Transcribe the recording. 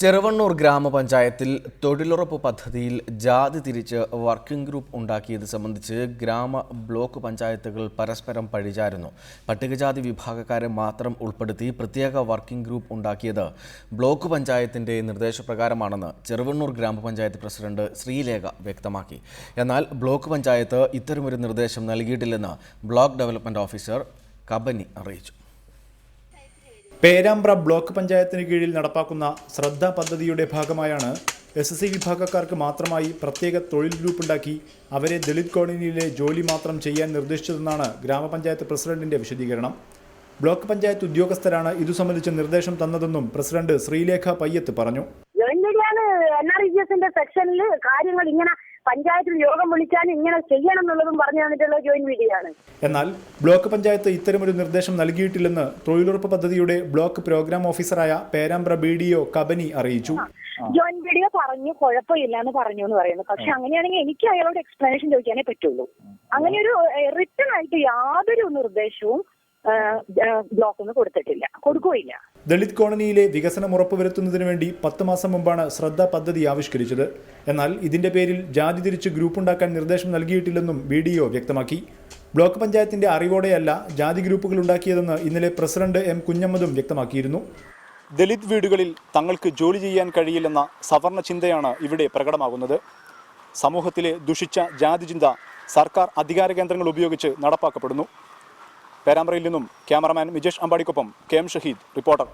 ചെറുവണ്ണൂർ ഗ്രാമപഞ്ചായത്തിൽ തൊഴിലുറപ്പ് പദ്ധതിയിൽ ജാതി തിരിച്ച് വർക്കിംഗ് ഗ്രൂപ്പ് ഉണ്ടാക്കിയത് സംബന്ധിച്ച് ഗ്രാമ ബ്ലോക്ക് പഞ്ചായത്തുകൾ പരസ്പരം പഴിചാരുന്നു. പട്ടികജാതി വിഭാഗക്കാരെ മാത്രം ഉൾപ്പെടുത്തി പ്രത്യേക വർക്കിംഗ് ഗ്രൂപ്പ് ഉണ്ടാക്കിയത് ബ്ലോക്ക് പഞ്ചായത്തിന്റെ നിർദ്ദേശപ്രകാരമാണെന്ന് ചെറുവണ്ണൂർ ഗ്രാമപഞ്ചായത്ത് പ്രസിഡന്റ് ശ്രീലേഖ വ്യക്തമാക്കി. എന്നാൽ ബ്ലോക്ക് പഞ്ചായത്ത് ഇത്തരമൊരു നിർദ്ദേശം നൽകിയിട്ടില്ലെന്ന് ബ്ലോക്ക് ഡെവലപ്മെന്റ് ഓഫീസർ കബനി അറിയിച്ചു. പേരാമ്പ്ര ബ്ലോക്ക് പഞ്ചായത്തിന് കീഴിൽ നടപ്പാക്കുന്ന ശ്രദ്ധ പദ്ധതിയുടെ ഭാഗമായാണ് എസ് എസ് സി വിഭാഗക്കാർക്ക് മാത്രമായി പ്രത്യേക തൊഴിൽ ഗ്രൂപ്പ് ഉണ്ടാക്കി അവരെ ദളിത് കോളനിയിലെ ജോലി മാത്രം ചെയ്യാൻ നിർദ്ദേശിച്ചതെന്നാണ് ഗ്രാമപഞ്ചായത്ത് പ്രസിഡന്റിന്റെ വിശദീകരണം. ബ്ലോക്ക് പഞ്ചായത്ത് ഉദ്യോഗസ്ഥരാണ് ഇതു സംബന്ധിച്ച നിർദ്ദേശം തന്നതെന്നും പ്രസിഡന്റ് ശ്രീലേഖ പയ്യത്ത് പറഞ്ഞു. മീഡിയാണ് എൻ ആർ ഇ ജി എസിന്റെ സെക്ഷനിൽ കാര്യങ്ങൾ ഇങ്ങനെ പഞ്ചായത്തിൽ യോഗം വിളിച്ചാൽ ഇങ്ങനെ ചെയ്യണം എന്നുള്ളതും പറഞ്ഞു തന്നിട്ടുള്ള ജോയിന്റ് മീഡിയയാണ് എന്നാൽ ബ്ലോക്ക് പഞ്ചായത്ത് ഇത്തരമൊരു നിർദ്ദേശം നൽകിയിട്ടില്ലെന്ന് തൊഴിലുറപ്പ് പദ്ധതിയുടെ ബ്ലോക്ക് പ്രോഗ്രാം ഓഫീസറായ Perambra B D O Kabani അറിയിച്ചു. ജോയിന്റ് വീഡിയോ പറഞ്ഞു കുഴപ്പമില്ല എന്ന് പറഞ്ഞു എന്ന് പറയുന്നു. പക്ഷെ അങ്ങനെയാണെങ്കിൽ എനിക്ക് അയാളോട് എക്സ്പ്ലനേഷൻ ചോദിക്കാനേ പറ്റുള്ളൂ. അങ്ങനെ ഒരു റിട്ടേൺ ആയിട്ട് യാതൊരു നിർദ്ദേശവും ബ്ലോക്ക് ഒന്നും കൊടുത്തിട്ടില്ല. കൊടുക്കുകയില്ല. ദളിത് കോളനിയിലെ വികസനം ഉറപ്പുവരുത്തുന്നതിന് വേണ്ടി പത്ത് മാസം മുമ്പാണ് ശ്രദ്ധ പദ്ധതി ആവിഷ്കരിച്ചത്. എന്നാൽ ഇതിന്റെ പേരിൽ ജാതി തിരിച്ച് ഗ്രൂപ്പുണ്ടാക്കാൻ നിർദ്ദേശം നൽകിയിട്ടില്ലെന്നും ബി ഡി ഒ വ്യക്തമാക്കി. ബ്ലോക്ക് പഞ്ചായത്തിന്റെ അറിവോടെയല്ല ജാതി ഗ്രൂപ്പുകൾ ഉണ്ടാക്കിയതെന്ന് ഇന്നലെ പ്രസിഡന്റ് എം കുഞ്ഞമ്മദും വ്യക്തമാക്കിയിരുന്നു. ദളിത് വീടുകളിൽ തങ്ങൾക്ക് ജോലി ചെയ്യാൻ കഴിയില്ലെന്ന സവർണ ചിന്തയാണ് ഇവിടെ പ്രകടമാകുന്നത്. സമൂഹത്തിലെ ദുഷിച്ച ജാതി ചിന്ത സർക്കാർ അധികാര കേന്ദ്രങ്ങൾ ഉപയോഗിച്ച് നടപ്പാക്കപ്പെടുന്നു. പേരാമ്പ്രയിൽ നിന്നും ക്യാമറമാൻ മിജേഷ് അമ്പാടിക്കൊപ്പം കെ എം ഷഹീദ് റിപ്പോർട്ടർ.